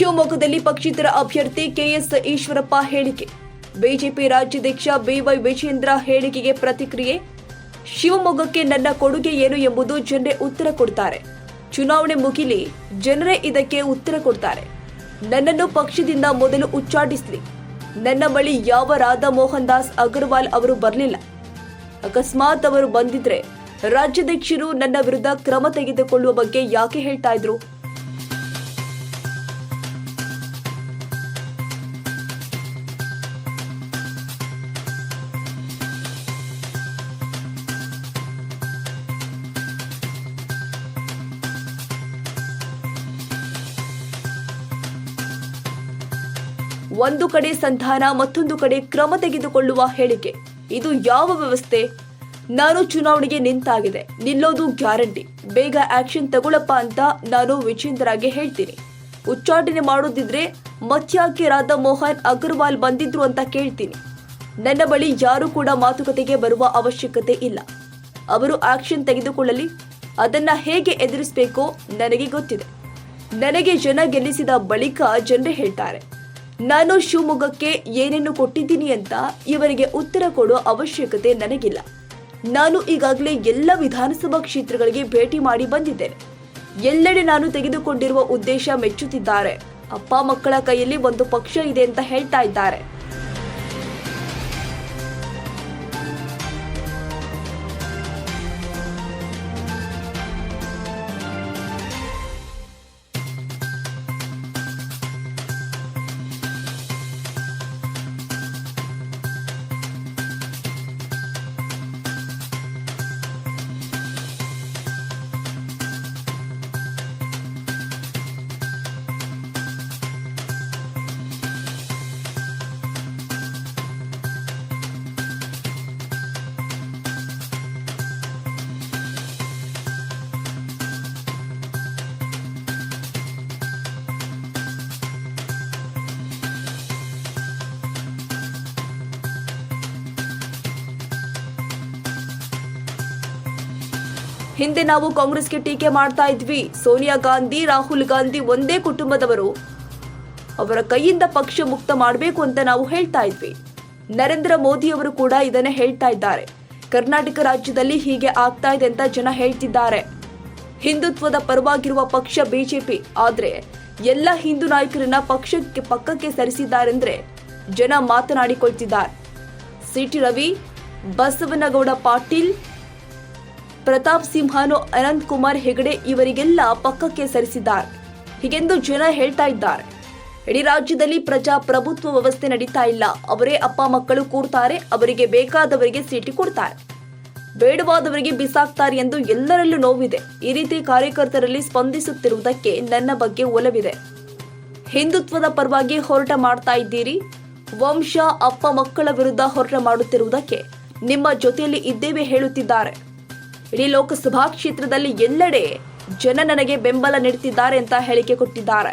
ಶಿವಮೊಗ್ಗದಲ್ಲಿ ಪಕ್ಷೇತರ ಅಭ್ಯರ್ಥಿ ಕೆಎಸ್ ಈಶ್ವರಪ್ಪ ಹೇಳಿಕೆ. ಬಿಜೆಪಿ ರಾಜ್ಯಾಧ್ಯಕ್ಷ ಬಿವೈ ವಿಜೇಂದ್ರ ಹೇಳಿಕೆಗೆ ಪ್ರತಿಕ್ರಿಯೆ. ಶಿವಮೊಗ್ಗಕ್ಕೆ ನನ್ನ ಕೊಡುಗೆ ಏನು ಎಂಬುದು ಜನರೇ ಉತ್ತರ ಕೊಡ್ತಾರೆ. ಚುನಾವಣೆ ಮುಗಿಲಿ, ಜನರೇ ಇದಕ್ಕೆ ಉತ್ತರ ಕೊಡ್ತಾರೆ. ನನ್ನನ್ನು ಪಕ್ಷದಿಂದ ಮೊದಲು ಉಚ್ಚಾಟಿಸಲಿ. ನನ್ನ ಬಳಿ ಯಾವ ರಾಧಾ ಮೋಹನ್ ದಾಸ್ ಅಗರ್ವಾಲ್ ಅವರು ಬರಲಿಲ್ಲ. ಅಕಸ್ಮಾತ್ ಅವರು ಬಂದಿದ್ರೆ, ರಾಜ್ಯಾಧ್ಯಕ್ಷರು ನನ್ನ ವಿರುದ್ಧ ಕ್ರಮ ತೆಗೆದುಕೊಳ್ಳುವ ಬಗ್ಗೆ ಯಾಕೆ ಹೇಳ್ತಾ ಇದ್ರು? ಒಂದು ಕಡೆ ಸಂಧಾನ, ಮತ್ತೊಂದು ಕಡೆ ಕ್ರಮ ತೆಗೆದುಕೊಳ್ಳುವ ಹೇಳಿಕೆ. ಇದು ಯಾವ ವ್ಯವಸ್ಥೆ? ನಾನು ಚುನಾವಣೆಗೆ ನಿಂತಾಗಿದೆ. ನಿಲ್ಲೋದು ಗ್ಯಾರಂಟಿ. ಬೇಗ ಆಕ್ಷನ್ ತಗೊಳಪ್ಪ ಅಂತ ನಾನು ವಿಜೇಂದ್ರಾಗೆ ಹೇಳ್ತೀನಿ. ಉಚ್ಚಾಟನೆ ಮಾಡೋದಿದ್ರೆ ಮತ್ಯಾಕೆ ರಾಧಾ ಮೋಹನ್ ಅಗರ್ವಾಲ್ ಬಂದಿದ್ರು ಅಂತ ಕೇಳ್ತೀನಿ. ನನ್ನ ಬಳಿ ಯಾರು ಕೂಡ ಮಾತುಕತೆಗೆ ಬರುವ ಅವಶ್ಯಕತೆ ಇಲ್ಲ. ಅವರು ಆಕ್ಷನ್ ತೆಗೆದುಕೊಳ್ಳಲಿ. ಅದನ್ನ ಹೇಗೆ ಎದುರಿಸಬೇಕೋ ನನಗೆ ಗೊತ್ತಿದೆ. ನನಗೆ ಜನ ಗೆಲ್ಲಿಸಿದ ಬಳಿಕ ಜನರೇ ಹೇಳ್ತಾರೆ. ನಾನು ಶಿವಮೊಗ್ಗಕ್ಕೆ ಏನೇನು ಕೊಟ್ಟಿದ್ದೀನಿ ಅಂತ ಇವರಿಗೆ ಉತ್ತರ ಕೊಡೋ ಅವಶ್ಯಕತೆ ನನಗಿಲ್ಲ. ನಾನು ಈಗಾಗಲೇ ಎಲ್ಲ ವಿಧಾನಸಭಾ ಕ್ಷೇತ್ರಗಳಿಗೆ ಭೇಟಿ ಮಾಡಿ ಬಂದಿದ್ದೇನೆ. ಎಲ್ಲೆಡೆ ನಾನು ತೆಗೆದುಕೊಂಡಿರುವ ಉದ್ದೇಶ ಮೆಚ್ಚುತ್ತಿದ್ದಾರೆ. ಅಪ್ಪ ಮಕ್ಕಳ ಕೈಯಲ್ಲಿ ಒಂದು ಪಕ್ಷ ಇದೆ ಅಂತ ಹೇಳ್ತಾ ಇದ್ದಾರೆ. ಹಿಂದೆ ನಾವು ಕಾಂಗ್ರೆಸ್ಗೆ ಟೀಕೆ ಮಾಡ್ತಾ ಇದ್ವಿ. ಸೋನಿಯಾ ಗಾಂಧಿ, ರಾಹುಲ್ ಗಾಂಧಿ ಒಂದೇ ಕುಟುಂಬದವರು. ಅವರ ಕೈಯಿಂದ ಪಕ್ಷ ಮುಕ್ತ ಮಾಡಬೇಕು ಅಂತ ನಾವು ಹೇಳ್ತಾ ಇದ್ವಿ. ನರೇಂದ್ರ ಮೋದಿ ಅವರು ಕೂಡ ಇದನ್ನೇ ಹೇಳ್ತಾ ಇದ್ದಾರೆ. ಕರ್ನಾಟಕ ರಾಜ್ಯದಲ್ಲಿ ಹೀಗೆ ಆಗ್ತಾ ಇದೆ ಅಂತ ಜನ ಹೇಳ್ತಿದ್ದಾರೆ. ಹಿಂದುತ್ವದ ಪರವಾಗಿರುವ ಪಕ್ಷ ಬಿಜೆಪಿ. ಆದರೆ ಎಲ್ಲ ಹಿಂದೂ ನಾಯಕರನ್ನ ಪಕ್ಷಕ್ಕೆ, ಪಕ್ಕಕ್ಕೆ ಸರಿಸಿದ್ದಾರೆಂದ್ರೆ ಜನ ಮಾತನಾಡಿಕೊಳ್ತಿದ್ದಾರೆ. ಸಿಟಿ ರವಿ, ಬಸವನಗೌಡ ಪಾಟೀಲ್ ಪ್ರತಾಪ್ ಸಿಂಹನು ಅನಂತ್ ಕುಮಾರ್ ಹೆಗಡೆ ಇವರಿಗೆಲ್ಲ ಪಕ್ಕಕ್ಕೆ ಸರಿಸಿದ್ದಾರೆ. ಹೀಗೆಂದು ಜನ ಹೇಳ್ತಾ ಇದ್ದಾರೆ. ಇಡೀ ರಾಜ್ಯದಲ್ಲಿ ಪ್ರಜಾಪ್ರಭುತ್ವ ವ್ಯವಸ್ಥೆ ನಡೀತಾ ಇಲ್ಲ. ಅವರೇ ಅಪ್ಪ ಮಕ್ಕಳು ಕೂರ್ತಾರೆ, ಅವರಿಗೆ ಬೇಕಾದವರಿಗೆ ಸೀಟಿ ಕೊಡ್ತಾರೆ. ಬೇಡವಾದವರಿಗೆ ಬಿಸಾಕ್ತಾರೆ ಎಂದು ಎಲ್ಲರಲ್ಲೂ ನೋವಿದೆ. ಈ ರೀತಿ ಕಾರ್ಯಕರ್ತರಲ್ಲಿ ಸ್ಪಂದಿಸುತ್ತಿರುವುದಕ್ಕೆ ನನ್ನ ಬಗ್ಗೆ ಒಲವಿದೆ. ಹಿಂದುತ್ವದ ಪರವಾಗಿ ಹೋರಾಟ ಮಾಡ್ತಾ ಇದ್ದೀರಿ? ವಂಶ, ಅಪ್ಪ ಮಕ್ಕಳ ವಿರುದ್ಧ ಹೋರಾಟ ಮಾಡುತ್ತಿರುವುದಕ್ಕೆ ನಿಮ್ಮ ಜೊತೆಯಲ್ಲಿ ಇದ್ದೇವೆ ಹೇಳುತ್ತಿದ್ದಾರೆ. ಇಡೀ ಲೋಕಸಭಾ ಕ್ಷೇತ್ರದಲ್ಲಿ ಎಲ್ಲೆಡೆ ಜನ ನನಗೆ ಬೆಂಬಲ ನೀಡುತ್ತಿದ್ದಾರೆ ಅಂತ ಹೇಳಿಕೆ ಕೊಟ್ಟಿದ್ದಾರೆ.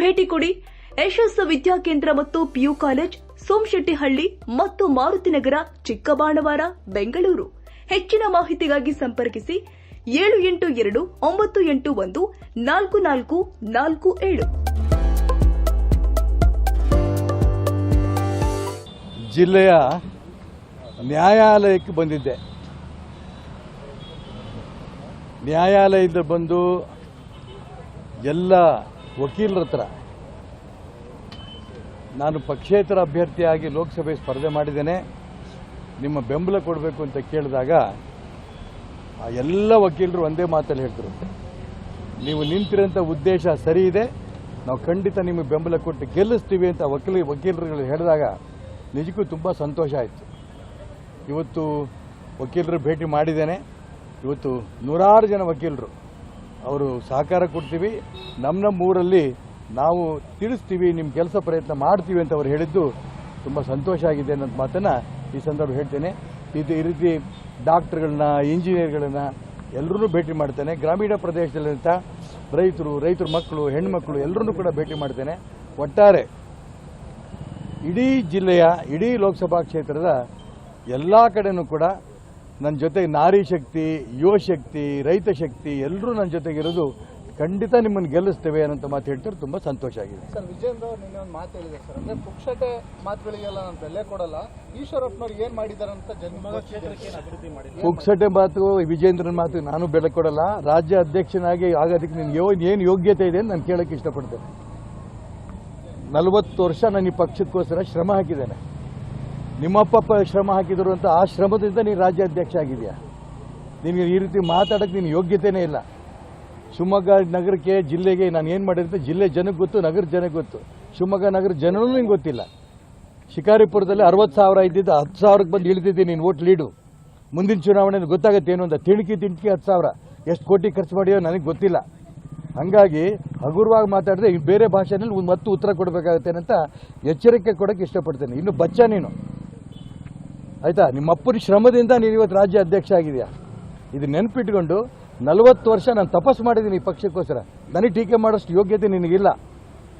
ಭೇಟಿ ಕೊಡಿ. ಯಶಸ್ಸು ವಿದ್ಯಾಕೇಂದ್ರ ಮತ್ತು ಪಿಯು ಕಾಲೇಜ್, ಸೋಮಶೆಟ್ಟಿಹಳ್ಳಿ ಮತ್ತು ಮಾರುತಿನಗರ ಚಿಕ್ಕಬಾಣವಾರ, ಬೆಂಗಳೂರು. ಹೆಚ್ಚಿನ ಮಾಹಿತಿಗಾಗಿ ಸಂಪರ್ಕಿಸಿ ಏಳು ಎಂಟು ಎರಡು, ಒಂಬತ್ತು ಎಂಟು ಒಂದು, ನಾಲ್ಕು ನಾಲ್ಕು ನಾಲ್ಕು ಏಳು. ಜಿಲ್ಲೆಯ ನ್ಯಾಯಾಲಯಕ್ಕೆ ಬಂದಿದ್ದೆ. ನ್ಯಾಯಾಲಯದಿಂದ ಬಂದು ಎಲ್ಲ ವಕೀಲರ ಹತ್ರ. ನಾನು ಪಕ್ಷೇತರ ಅಭ್ಯರ್ಥಿಯಾಗಿ ಲೋಕಸಭೆ ಸ್ಪರ್ಧೆ ಮಾಡಿದ್ದೇನೆ. ನಿಮ್ಮ ಬೆಂಬಲ ಕೊಡಬೇಕು ಅಂತ ಕೇಳಿದಾಗ ಆ ಎಲ್ಲ ವಕೀಲರು ಒಂದೇ ಮಾತಲ್ಲಿ ಹೇಳ್ತಾರೆ ನೀವು ನಿಂತಿರೋಂಥ ಉದ್ದೇಶ ಸರಿ ಇದೆ. ನಾವು ಖಂಡಿತ ನಿಮಗೆ ಬೆಂಬಲ ಕೊಟ್ಟು ಗೆಲ್ಲಿಸ್ತೀವಿ ಅಂತ ವಕೀಲ ವಕೀಲರುಗಳು ಹೇಳಿದಾಗ ನಿಜಕ್ಕೂ ತುಂಬ ಸಂತೋಷ ಆಯಿತು. ಇವತ್ತು ವಕೀಲರು ಭೇಟಿ ಮಾಡಿದ್ದೇನೆ. ಇವತ್ತು ನೂರಾರು ಜನ ವಕೀಲರು. ಅವರು ಸಹಕಾರ ಕೊಡ್ತೀವಿ. ನಮ್ಮ ನಮ್ಮ ಊರಲ್ಲಿ ನಾವು ತಿಳಿಸ್ತೀವಿ ನಿಮ್ಮ ಕೆಲಸ ಪ್ರಯತ್ನ ಮಾಡ್ತೀವಿ ಅಂತ ಅವ್ರು ಹೇಳಿದ್ದು ತುಂಬ ಸಂತೋಷ ಆಗಿದೆ ಅನ್ನೋದು ಮಾತನ್ನು ಈ ಸಂದರ್ಭ ಹೇಳ್ತೇನೆ. ಇದು ಈ ರೀತಿ ಡಾಕ್ಟರ್ಗಳನ್ನ, ಇಂಜಿನಿಯರ್ಗಳನ್ನ ಎಲ್ಲರೂ ಭೇಟಿ ಮಾಡ್ತೇನೆ. ಗ್ರಾಮೀಣ ಪ್ರದೇಶದಲ್ಲಿಂತ ರೈತರು, ರೈತರ ಮಕ್ಕಳು, ಹೆಣ್ಮಕ್ಳು ಎಲ್ಲರನ್ನೂ ಕೂಡ ಭೇಟಿ ಮಾಡ್ತೇನೆ. ಒಟ್ಟಾರೆ ಇಡೀ ಜಿಲ್ಲೆಯ, ಇಡೀ ಲೋಕಸಭಾ ಕ್ಷೇತ್ರದ ಎಲ್ಲ ಕಡೆಯೂ ಕೂಡ ನನ್ನ ಜೊತೆಗೆ ನಾರಿ ಶಕ್ತಿ ಯುವ ಶಕ್ತಿ ರೈತ ಶಕ್ತಿ ಎಲ್ಲರೂ ನನ್ನ ಜೊತೆಗೆ ಇರೋದು ಖಂಡಿತ ನಿಮ್ಮನ್ನು ಗೆಲ್ಲಿಸ್ತೇವೆ ಅನ್ನೋಂಥ ಮಾತು ಹೇಳ್ತಾರೆ ತುಂಬ ಸಂತೋಷ ಆಗಿದೆ. ಸರ್ ವಿಜೇಂದ್ರ ಅವ್ರು ನಿನ್ನೆ ಒಂದು ಮಾತು ಹೇಳಿದೆ ಸರ್. ಅಂದ್ರೆ ಪುಕ್ಷಟೆ ಮಾತುಗಳಿಗೆಲ್ಲ ನಾನು ಬೆಲೆ ಕೊಡಲ್ಲ. ಈಶ್ವರಪ್ಪನವ್ರು ಏನು ಮಾಡಿದ್ದಾರೆ ಅಂತ ಜನ್ಮ ಕ್ಷೇತ್ರಕ್ಕೆ ಅಭಿವೃದ್ಧಿ ಮಾಡಿದ್ರು ಪುಕ್ಸಟೆ ಮಾತು ವಿಜೇಂದ್ರನ ಮಾತು ನಾನು ಬೆಲೆ ಕೊಡಲ್ಲ. ರಾಜ್ಯ ಅಧ್ಯಕ್ಷನಾಗಿ ಆಗೋದಕ್ಕೆ ನಿನ್ಗೆ ಏನು ಯೋಗ್ಯತೆ ಇದೆ ಅಂತ ನಾನು ಕೇಳಕ್ಕೆ ಇಷ್ಟಪಡ್ತೇನೆ. ನಲವತ್ತು ವರ್ಷ ನಾನು ಈ ಪಕ್ಷಕ್ಕೋಸ್ಕರ ಶ್ರಮ ಹಾಕಿದ್ದೇನೆ. ನಿಮ್ಮಪ್ಪ ಶ್ರಮ ಹಾಕಿದ್ರು ಅಂತ ಆ ಶ್ರಮದಿಂದ ನೀನು ರಾಜ್ಯಾಧ್ಯಕ್ಷ ಆಗಿದೆಯಾ ನಿನಗೆ ಈ ರೀತಿ ಮಾತಾಡೋಕ್ಕೆ ನಿನ್ನ ಯೋಗ್ಯತೆಯೇ ಇಲ್ಲ. ಶಿವಮೊಗ್ಗ ನಗರಕ್ಕೆ, ಜಿಲ್ಲೆಗೆ ನಾನು ಏನು ಮಾಡಿರುತ್ತೆ ಜಿಲ್ಲೆ ಜನಕ್ಕೆ ಗೊತ್ತು, ನಗರ ಜನಕ್ಕೆ ಗೊತ್ತು. ಶಿವಮೊಗ್ಗ ನಗರ ಜನರೂ ನಿಂಗೆ ಗೊತ್ತಿಲ್ಲ. ಶಿಕಾರಿಪುರದಲ್ಲಿ ಅರವತ್ತು ಸಾವಿರ ಇದ್ದಿದ್ದು ಹತ್ತು ಸಾವಿರಕ್ಕೆ ಬಂದು ಇಳಿದಿದ್ದೀನಿ ನೀನು ಓಟ್ ಲೀಡು. ಮುಂದಿನ ಚುನಾವಣೆ ಗೊತ್ತಾಗುತ್ತೆ ಏನು ಅಂತ? ತಿಣ್ಕಿ ತಿಂಕಿ ಹತ್ತು ಸಾವಿರ. ಎಷ್ಟು ಕೋಟಿ ಖರ್ಚು ಮಾಡಿಯೋ ನನಗೆ ಗೊತ್ತಿಲ್ಲ. ಹಾಗಾಗಿ ಹಗುರವಾಗಿ ಮಾತಾಡಿದ್ರೆ ಬೇರೆ ಭಾಷೆನಲ್ಲಿ ಒಂದು ಮತ್ತು ಉತ್ತರ ಕೊಡಬೇಕಾಗುತ್ತೆ ಅಂತ ಎಚ್ಚರಿಕೆ ಕೊಡೋಕ್ಕೆ ಇಷ್ಟಪಡ್ತೇನೆ. ಇನ್ನು ಬಚ್ಚ ನೀನು. ಆಯ್ತಾ? ನಿಮ್ಮ ಅಪ್ಪನ ಶ್ರಮದಿಂದ ನೀನು ಇವತ್ತು ರಾಜ್ಯ ಅಧ್ಯಕ್ಷ ಆಗಿದೆಯಾ? ಇದು ನೆನಪಿಟ್ಕೊಂಡು ನಲವತ್ತು ವರ್ಷ ನಾನು ತಪಸ್ಸು ಮಾಡಿದ್ದೀನಿ ಈ ಪಕ್ಷಕ್ಕೋಸ್ಕರ. ನನಗೆ ಟೀಕೆ ಮಾಡೋಷ್ಟು ಯೋಗ್ಯತೆ ನಿನಗಿಲ್ಲ.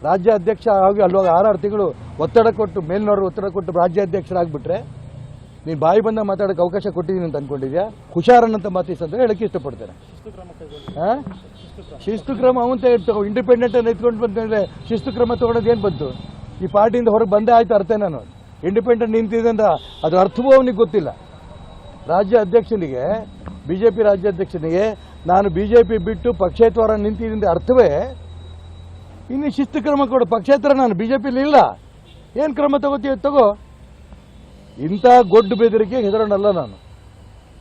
ರಾಜ್ಯ ಅಧ್ಯಕ್ಷ ಆಗಿ ಅಲ್ವಾಗ ಆರಾರು ತಿಂಗಳು ಒತ್ತಡ ಕೊಟ್ಟು, ಮೇಲ್ನೋರು ಒತ್ತಡ ಕೊಟ್ಟು ರಾಜ್ಯ ಅಧ್ಯಕ್ಷರಾಗ್ಬಿಟ್ರೆ ನೀನು ಬಾಯಿ ಬಂದ ಮಾತಾಡೋಕೆ ಅವಕಾಶ ಕೊಟ್ಟಿದ್ದೀನಿ ಅಂತ ಅಂದ್ಕೊಂಡಿದ್ಯಾ ಹುಷಾರನ್ನಂತ ಮಾತು ಅಂತ ಹೇಳಕ್ಕೆ ಇಷ್ಟಪಡ್ತೇನೆ. ಹಾಂ ಶಿಸ್ತು ಕ್ರಮ ಅವಂತ ಹೇಳ್ತೇವೆ ಇಂಡಿಪೆಂಡೆಂಟ್ ಅಂತ ಎತ್ಕೊಂಡು ಬಂತಂದರೆ ಶಿಸ್ತು ಕ್ರಮ ತಗೊಳೋದು ಏನು ಬಂತು? ಈ ಪಾರ್ಟಿಯಿಂದ ಹೊರಗೆ ಬಂದೇ ಆಯ್ತು ಅರ್ಥ ನಾನು. ಇಂಡಿಪೆಂಡೆಂಟ್ ನಿಂತಿದೆ ಅಂತ ಅದು ಅರ್ಥವೂ ಅವನಿಗೆ ಗೊತ್ತಿಲ್ಲ. ರಾಜ್ಯ ಅಧ್ಯಕ್ಷನಿಗೆ, ಬಿಜೆಪಿ ರಾಜ್ಯಾಧ್ಯಕ್ಷನಿಗೆ ನಾನು ಬಿಜೆಪಿ ಬಿಟ್ಟು ಪಕ್ಷೇತರ ನಿಂತಿದ್ದ ಅರ್ಥವೇ, ಇನ್ನು ಶಿಸ್ತು ಕ್ರಮ ಕೊಡು, ಪಕ್ಷೇತರ ನಾನು ಬಿಜೆಪಿಲಿ ಇಲ್ಲ. ಏನು ಕ್ರಮ ತಗೋತೀವಿ ತಗೋ. ಇಂಥ ಗೊಡ್ಡು ಬೆದರಿಕೆ ಹೆದರೋಣಲ್ಲ ನಾನು.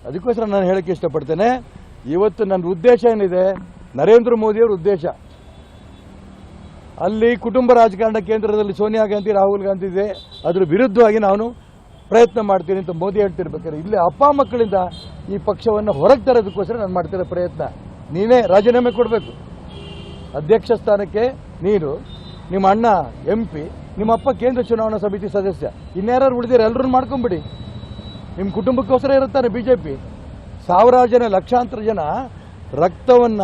ಅದಕ್ಕೋಸ್ಕರ ನಾನು ಹೇಳಕ್ಕೆ ಇಷ್ಟಪಡ್ತೇನೆ. ಇವತ್ತು ನನ್ನ ಉದ್ದೇಶ ಏನಿದೆ? ನರೇಂದ್ರ ಮೋದಿಯವ್ರ ಉದ್ದೇಶ. ಅಲ್ಲಿ ಕುಟುಂಬ ರಾಜಕಾರಣ ಕೇಂದ್ರದಲ್ಲಿ ಸೋನಿಯಾ ಗಾಂಧಿ, ರಾಹುಲ್ ಗಾಂಧಿ ಇದೆ. ಅದ್ರ ವಿರುದ್ಧವಾಗಿ ನಾನು ಪ್ರಯತ್ನ ಮಾಡ್ತೀನಿ ಅಂತ ಮೋದಿ ಹೇಳ್ತಿರ್ಬೇಕಾದ್ರೆ, ಇಲ್ಲಿ ಅಪ್ಪ ಮಕ್ಕಳಿಂದ ಈ ಪಕ್ಷವನ್ನು ಹೊರಗೆ ತರೋದಕ್ಕೋಸ್ಕರ ನಾನು ಮಾಡ್ತಿರೋ ಪ್ರಯತ್ನ. ನೀನೇ ರಾಜೀನಾಮೆ ಕೊಡಬೇಕು. ಅಧ್ಯಕ್ಷ ಸ್ಥಾನಕ್ಕೆ ನೀನು, ನಿಮ್ಮ ಅಣ್ಣ, ಎಂ ಪಿ, ನಿಮ್ಮ ಅಪ್ಪ ಕೇಂದ್ರ ಚುನಾವಣಾ ಸಮಿತಿ ಸದಸ್ಯ. ಇನ್ಯಾರು ಉಳಿದಿರ ಎಲ್ಲರೂ ಮಾಡ್ಕೊಂಬಿಡಿ. ನಿಮ್ಮ ಕುಟುಂಬಕ್ಕೋಸ್ಕರ ಇರುತ್ತಾರೆ ಬಿಜೆಪಿ. ಸಾವಿರಾರು ಜನ, ಲಕ್ಷಾಂತರ ಜನ ರಕ್ತವನ್ನ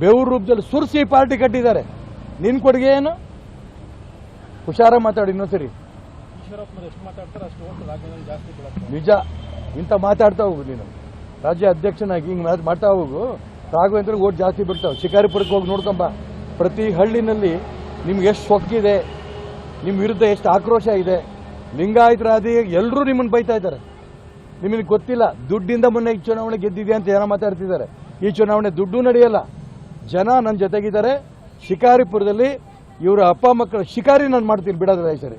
ಬೆವರು ರೂಪದಲ್ಲಿ ಸುರಿಸಿ ಪಾರ್ಟಿ ಕಟ್ಟಿದ್ದಾರೆ. ನಿನ್ ಕೊಡುಗೆ ಏನು? ಹುಷಾರ ಮಾತಾಡಿ ಇನ್ನೊಂದ್ಸರಿ ನಿಜ ಇಂಥ ಮಾತಾಡ್ತಾ ಹೋಗು ನೀನು. ರಾಜ್ಯ ಅಧ್ಯಕ್ಷನಾಗಿ ಹಿಂಗೆ ಮಾಡ್ತಾ ಹೋಗು. ರಾಘವೇಂದ್ರ ಓಟ್ ಜಾಸ್ತಿ ಬಿಡ್ತಾವೆ ಶಿಕಾರಿಪುರಕ್ಕೆ ಹೋಗಿ ನೋಡ್ಕೊಂಬ. ಪ್ರತಿ ಹಳ್ಳಿನಲ್ಲಿ ನಿಮ್ಗೆ ಎಷ್ಟು ಸೊಕ್ಕಿದೆ ನಿಮ್ಮ ವಿರುದ್ಧ ಎಷ್ಟು ಆಕ್ರೋಶ ಇದೆ. ಲಿಂಗಾಯತರಾದಿ ಎಲ್ಲರೂ ನಿಮ್ಮನ್ನು ಬೈತಾ ಇದ್ದಾರೆ. ನಿಮಗೆ ಗೊತ್ತಿಲ್ಲ, ದುಡ್ಡಿಂದ ಮೊನ್ನೆ ಈ ಚುನಾವಣೆ ಗೆದ್ದಿದೆ ಅಂತ ಜನ ಮಾತಾಡ್ತಿದ್ದಾರೆ. ಈ ಚುನಾವಣೆ ದುಡ್ಡು ನಡೆಯಲ್ಲ. ಜನ ನನ್ನ ಜೊತೆಗಿದ್ದಾರೆ. ಶಿಕಾರಿಪುರದಲ್ಲಿ ಇವರ ಅಪ್ಪ ಮಕ್ಕಳ ಶಿಕಾರಿ ನಾನು ಮಾಡ್ತೀನಿ ಬಿಡೋದಿಲ್ಲ ಈ ಸರಿ